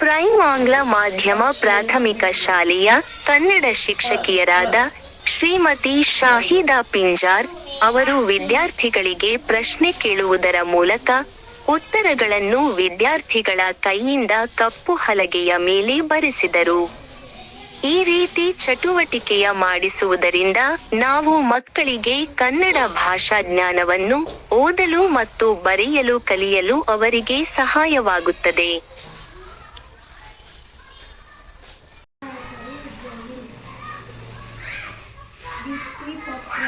Prime ಆಂಗ್ಲ ಮಾಧ್ಯಮ ಪ್ರಾಥಮಿಕ ಶಾಲೆಯ ಕನ್ನಡ ಶಿಕ್ಷಕಿಯರಾದ ಶ್ರೀಮತಿ ಶಾಹಿದಾ ಪಿಂಜಾರ್ ಅವರು ವಿದ್ಯಾರ್ಥಿಗಳಿಗೆ ಪ್ರಶ್ನೆ ಕೇಳುವುದರ ಮೂಲಕ ಉತ್ತರಗಳನ್ನು ವಿದ್ಯಾರ್ಥಿಗಳ ಕೈಯಿಂದ ಕಪ್ಪು ಹಲಗೆಯ ಮೇಲೆ ಬರೆಸಿದರು. ಈ ರೀತಿ ಚಟುವಟಿಕೆಯ ಮಾಡಿಸುವುದರಿಂದ ನಾವು ಮಕ್ಕಳಿಗೆ ಕನ್ನಡ ಭಾಷಾ ಜ್ಞಾನವನ್ನು ಓದಲು ಮತ್ತು ಬರೆಯಲು ಕಲಿಯಲು ಅವರಿಗೆ ಸಹಾಯವಾಗುತ್ತದೆ. ನನ್ನ ಹೆಸರು ಹಿಬಾ ಫಲ